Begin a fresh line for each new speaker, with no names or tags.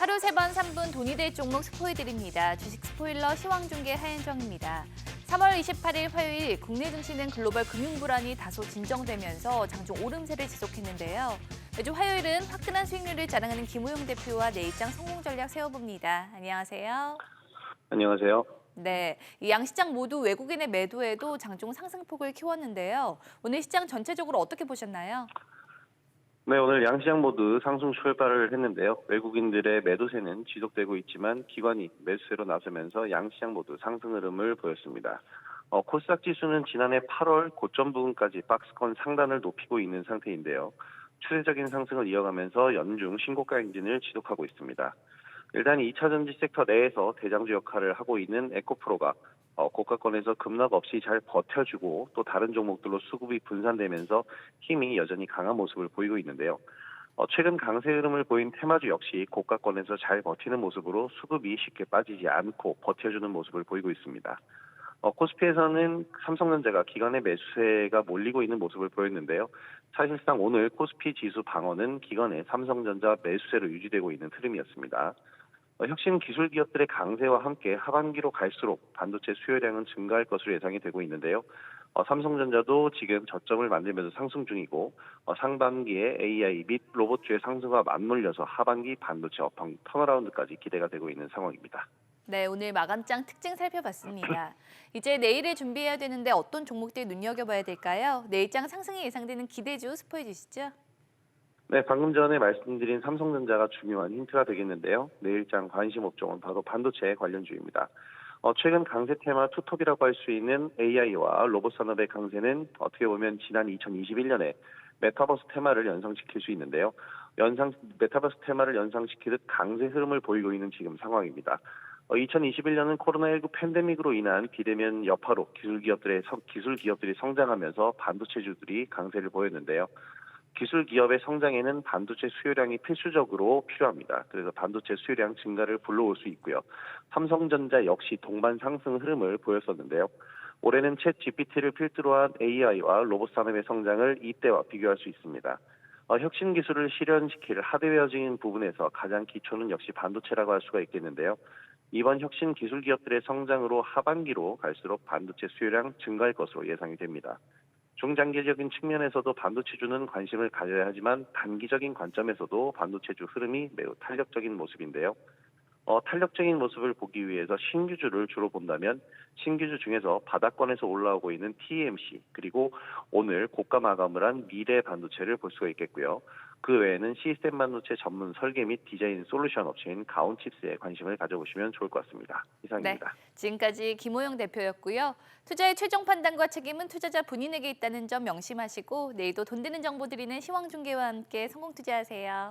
하루 세번 3분 돈이 될 종목 스포해드립니다. 주식 스포일러 시황중계 하현정입니다. 3월 28일 화요일 국내 증시는 글로벌 금융 불안이 다소 진정되면서 장중 오름세를 지속했는데요. 매주 화요일은 화끈한 수익률을 자랑하는 김호용 대표와 내일장 성공 전략 세워봅니다. 안녕하세요.
안녕하세요.
네, 이 양시장 모두 외국인의 매도에도 장중 상승폭을 키웠는데요. 오늘 시장 전체적으로 어떻게 보셨나요?
네, 오늘 양시장 모두 상승 출발을 했는데요. 외국인들의 매도세는 지속되고 있지만 기관이 매수세로 나서면서 양시장 모두 상승 흐름을 보였습니다. 어, 코스닥 지수는 지난해 8월 고점 부근까지 박스권 상단을 높이고 있는 상태인데요. 추세적인 상승을 이어가면서 연중 신고가 행진을 지속하고 있습니다. 일단 2차 전지 섹터 내에서 대장주 역할을 하고 있는 에코프로가 어, 고가권에서 급락 없이 잘 버텨주고 또 다른 종목들로 수급이 분산되면서 힘이 여전히 강한 모습을 보이고 있는데요. 어, 최근 강세 흐름을 보인 테마주 역시 고가권에서 잘 버티는 모습으로 수급이 쉽게 빠지지 않고 버텨주는 모습을 보이고 있습니다. 어, 코스피에서는 삼성전자가 기관의 매수세가 몰리고 있는 모습을 보였는데요. 사실상 오늘 코스피 지수 방어는 기관의 삼성전자 매수세로 유지되고 있는 흐름이었습니다. 어, 혁신 기술 기업들의 강세와 함께 하반기로 갈수록 반도체 수요량은 증가할 것으로 예상이 되고 있는데요. 어, 삼성전자도 지금 저점을 만들면서 상승 중이고 어, 상반기에 AI 및 로봇주의 상승과 맞물려서 하반기 반도체 업황 턴어라운드까지 기대가 되고 있는 상황입니다.
네, 오늘 마감장 특징 살펴봤습니다. 이제 내일을 준비해야 되는데 어떤 종목들 눈여겨봐야 될까요? 내일장 상승이 예상되는 기대주 스포해 주시죠.
네, 방금 전에 말씀드린 삼성전자가 중요한 힌트가 되겠는데요. 내일장 관심 업종은 바로 반도체 관련주입니다. 어, 최근 강세 테마 투톱이라고 할 수 있는 AI와 로봇 산업의 강세는 어떻게 보면 지난 2021년에 메타버스 테마를 연상시킬 수 있는데요. 연상 메타버스 테마를 연상시키듯 강세 흐름을 보이고 있는 지금 상황입니다. 어, 2021년은 코로나19 팬데믹으로 인한 비대면 여파로 기술 기업들의 성- 기술 기업들이 성장하면서 반도체주들이 강세를 보였는데요. 기술 기업의 성장에는 반도체 수요량이 필수적으로 필요합니다. 그래서 반도체 수요량 증가를 불러올 수 있고요. 삼성전자 역시 동반 상승 흐름을 보였었는데요. 올해는 챗 GPT를 필두로 한 AI와 로봇 산업의 성장을 이때와 비교할 수 있습니다. 어, 혁신 기술을 실현시킬 하드웨어적인 부분에서 가장 기초는 역시 반도체라고 할 수가 있겠는데요. 이번 혁신 기술 기업들의 성장으로 하반기로 갈수록 반도체 수요량 증가할 것으로 예상이 됩니다. 중장기적인 측면에서도 반도체주는 관심을 가져야 하지만 단기적인 관점에서도 반도체주 흐름이 매우 탄력적인 모습인데요. 어, 탄력적인 모습을 보기 위해서 신규주를 주로 본다면 신규주 중에서 바닥권에서 올라오고 있는 TMC 그리고 오늘 고가 마감을 한 미래 반도체를 볼 수가 있겠고요. 그 외에는 시스템 반도체 전문 설계 및 디자인 솔루션 업체인 가온칩스에 관심을 가져보시면 좋을 것 같습니다. 이상입니다.
지금까지 김호영 대표였고요. 투자의 최종 판단과 책임은 투자자 본인에게 있다는 점 명심하시고 내일도 돈 되는 정보 드리는 시황 중계와 함께 성공 투자하세요.